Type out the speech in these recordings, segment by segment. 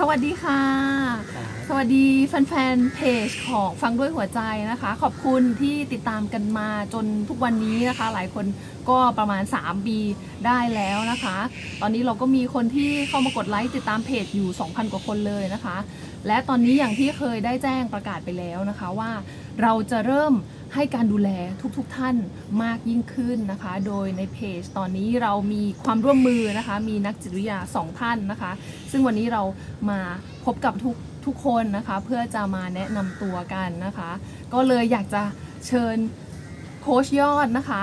สวัสดีค่ะ สวัสดีแฟนๆเพจของฟังด้วยหัวใจนะคะ ขอบคุณที่ติดตามกันมาจนทุกวันนี้นะคะ หลายคนก็ประมาณ 3 ปีได้แล้วนะคะ ตอนนี้เราก็มีคนที่เข้ามากดไลค์ติดตามเพจอยู่ 2,000 กว่าคนเลยนะคะ และตอนนี้อย่างที่เคยได้แจ้งประกาศไปแล้วนะคะว่าเราจะเริ่ม ให้การดูแลทุกๆทท่านมากยิ่งขึ้นนะคะ โดยในเพจตอนนี้เรามีความร่วมมือนะคะ มีนักจิตวิทยาสองท่านนะคะ ซึ่งวันนี้เรามาพบกับทุกทุกคนนะคะ เพื่อจะมาแนะนำตัวกันนะคะ ก็เลยอยากจะเชิญโค้ชยอดนะคะ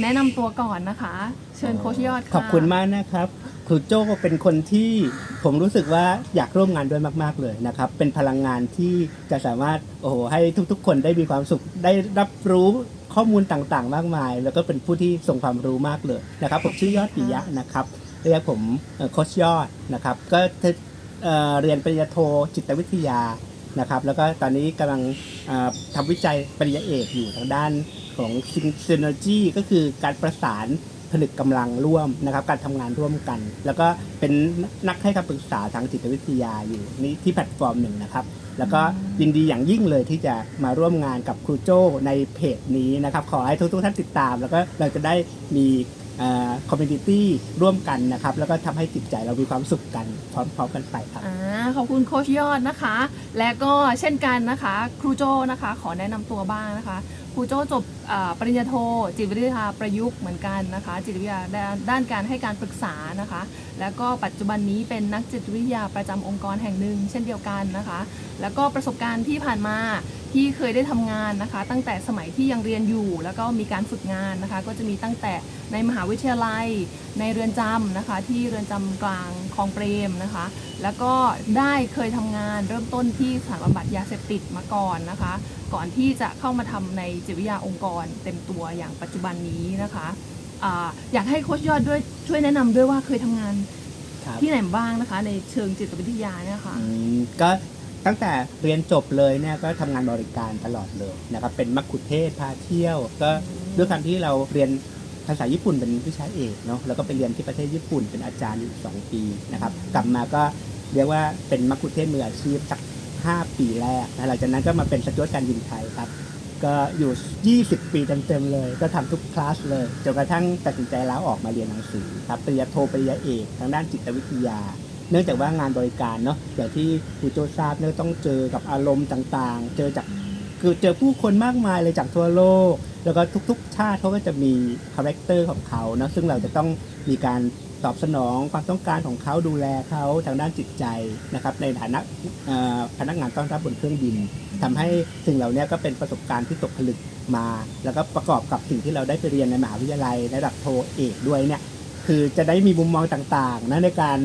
แนะนำตัวก่อนนะคะ เชิญโค้ชยอดค่ะขอบคุณมากนะครับครูโจ้เป็นคนที่ผมรู้สึกว่าอยากร่วมงานด้วยมาก ๆ เลยนะครับ เป็นพลังงานที่จะสามารถโอ้โหให้ทุก ๆ คนได้มีความสุขได้รับรู้ข้อมูลต่างๆ มากมาย แล้วก็เป็นผู้ที่ทรงความรู้มากเลยนะครับ ผมชื่อยอดปิยะนะครับเรียกผมโคชยอดนะครับ ก็เรียนปริญญาโทจิตวิทยานะครับ แล้วก็ตอนนี้กำลังทำวิจัยปริญญาเอกอยู่ทางด้านของซินเนอร์จีก็คือการประสาน ผนึกกำลังร่วมนะครับ การทำงานร่วมกัน แล้วก็เป็นนักให้คำปรึกษาทางจิตวิทยาอยู่นี่ที่แพลตฟอร์มหนึ่งนะครับ แล้วก็ยินดีอย่างยิ่งเลยที่จะมาร่วมงานกับครูโจ้ในเพจนี้นะครับ ขอให้ทุกๆท่านติดตาม แล้วก็เราจะได้มี คอมมูนิตี้ร่วมกันนะครับ แล้วก็ทำให้จิตใจเรามีความสุขกันพร้อมๆกันไปครับ อ่าขอบคุณโค้ชยอดนะคะ และก็เช่นกันนะคะ ครูโจนะคะ ขอแนะนำตัวบ้างนะคะ ครูโจจบอ่าปริญญาโท จิตวิทยาประยุกต์เหมือนกันนะคะ จิตวิทยาด้านด้านการให้การปรึกษานะคะ แล้วก็ปัจจุบันนี้เป็นนักจิตวิทยาประจำองค์กรแห่งหนึ่งเช่นเดียวกันนะคะ แล้วก็ประสบการณ์ที่ผ่านมา ที่เคยได้ทำงานนะคะ ตั้งแต่สมัยที่ยังเรียนอยู่ แล้วก็มีการฝึกงานนะคะ ก็จะมีตั้งแต่ในมหาวิทยาลัย ในเรือนจำนะคะ ที่เรือนจำกลางคลองเปรมนะคะ แล้วก็ได้เคยทำงานเริ่มต้นที่สถานบำบัดยาเสพติดมาก่อนนะคะ ก่อนที่จะเข้ามาทำในจิตวิทยาองค์กร เต็มตัวอย่างปัจจุบันนี้นะคะอาอยากให้โค้ชยอดด้วยช่วยแนะนำด้วยว่าเคยทำงานครับที่ไหนบ้างนะคะ ในเชิงจิตวิทยาเนี่ยค่ะอืมก็ ตั้งแต่เรียนจบเลยเนี่ยก็ทำงานบริการตลอดเลยนะครับเป็นมักคุเทศพาเที่ยว ก็ด้วยความที่เราเรียนภาษาญี่ปุ่นเป็นวิชาเอกเนาะแล้วก็ไปเรียนที่ประเทศญี่ปุ่นเป็นอาจารย์อยู่สองปีนะครับกลับมาก็เรียกว่าเป็นมักคุเทศมืออาชีพสัก 5 ปีแรกนะหลังจากนั้นก็มาเป็นสจวตการยิงไทยครับก็อยู่ 20 ปีเต็มๆเลย ก็ทำทุกคลาสเลยจนกระทั่งตัดสินใจลาออกมาเรียนหนังสือครับปริญญาโทปริญญาเอกทางด้านจิตวิทยา เนื่องจากว่างานบริการเนาะอย่างที่ครูโจทราบเนี่ยต้องเจอกับอารมณ์ต่างๆ เจอจากคือเจอผู้คนมากมายเลยจากทั่วโลก แล้วก็ทุกๆ ชาติเขาก็จะมีคาแรคเตอร์ของเขาเนาะซึ่งเราจะต้องมีการตอบสนองความต้องการของเขาดูแลเขาทางด้านจิตใจนะครับในฐานะพนักงานต้อนรับบนเครื่องบินทำให้สิ่งเหล่านี้ก็เป็นประสบการณ์ที่ตกผลึกมา แล้วก็ประกอบกับสิ่งที่เราได้ไปเรียนในมหาวิทยาลัยระดับโทเอกด้วยเนี่ยคือจะได้มีมุมมองต่างๆนะในการ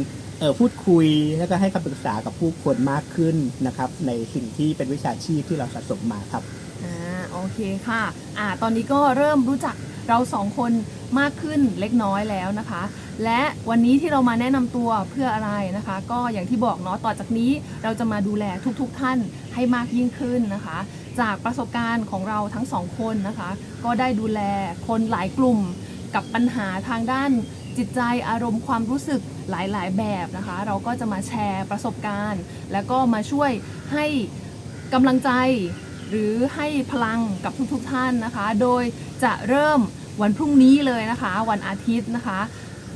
พูดคุยแล้วก็ให้คำปรึกษากับผู้คนมากขึ้นนะครับ ในสิ่งที่เป็นวิชาชีพที่เราสะสมมาครับอ่าโอเคค่ะอ่าตอนนี้ก็เริ่มรู้จักเราสองคนมากขึ้นเล็กน้อยแล้วนะคะ และวันนี้ที่เรามาแนะนำตัวเพื่ออะไรนะคะ ก็อย่างที่บอกเนาะต่อจากนี้เราจะมาดูแลทุกๆท่านให้มากยิ่งขึ้นนะคะ จากประสบการณ์ของเราทั้งสองคนนะคะ ก็ได้ดูแลคนหลายกลุ่มกับปัญหาทางด้าน จิตใจอารมณ์ความรู้สึกหลายๆ แบบนะคะ เราก็จะมาแชร์ประสบการณ์ แล้วก็มาช่วยให้กำลังใจ หรือให้พลังกับทุกๆทท่านนะคะ โดยจะเริ่มวันพรุ่งนี้เลยนะคะ วันอาทิตย์นะคะ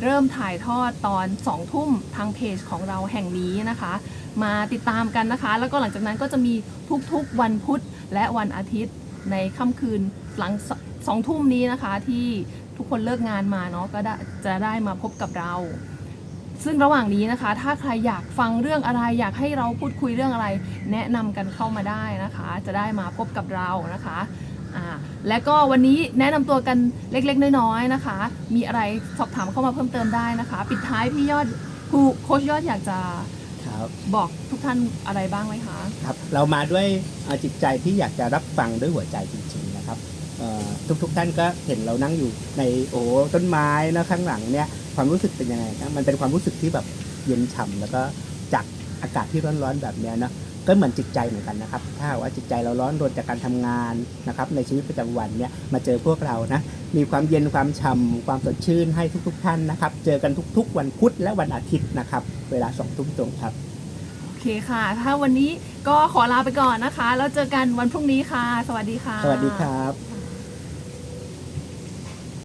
เริ่มถ่ายทอดตอน2ทุ่มทางเพจของเราแห่งนี้นะคะ มาติดตามกันนะคะ แล้วก็หลังจากนั้นก็จะมีทุกๆวันพุธและวันอาทิตย์ในค่ำคืนหลังสสองทุ่มนี้นะคะที่ ทุกคนเลิกงานมาเนาะก็ได้จะได้มาพบกับเรา ซึ่งระหว่างนี้นะคะ ถ้าใครอยากฟังเรื่องอะไร อยากให้เราพูดคุยเรื่องอะไร แนะนำกันเข้ามาได้นะคะ จะได้มาพบกับเรานะคะอ่าและก็วันนี้แนะนำตัวกันเล็กๆ น้อยๆนะคะ มีอะไรสอบถามเข้ามาเพิ่มเติมได้นะคะ ปิดท้ายพี่ยอดครูโค้ชยอดอยากจะครับบอกทุกท่านอะไรบ้างไหมคะครับเรามาด้วยเอ่อจิตใจที่อยากจะรับฟังด้วยหัวใจจริง ทุกๆท่านก็เห็นเรานั่งอยู่ในโอ้โหต้นไม้นะข้างหลังเนี่ยความรู้สึกเป็นยังไงครับมันเป็นความรู้สึกที่แบบเย็นฉ่ำแล้วก็จากอากาศที่ร้อนๆแบบเนี้ยนะก็เหมือนจิตใจเหมือนกันนะครับ ถ้าหากว่าจิตใจเราร้อนรนจากการทำงานนะครับ ในชีวิตประจำวันเนี่ยมาเจอพวกเรานะมีความเย็นความฉ่ำความสดชื่นให้ทุก ๆ ท่านนะครับ เจอกันทุก ๆ วันพุธและวันอาทิตย์นะครับ เวลาสองทุ่มตรงครับโเคค่ะ ถ้าวันนี้ก็ขอลาไปก่อนนะคะ แล้วเจอกันวันพรุ่งนี้ค่ะ สวัสดีค่ะ สวัสดีครับค่ะ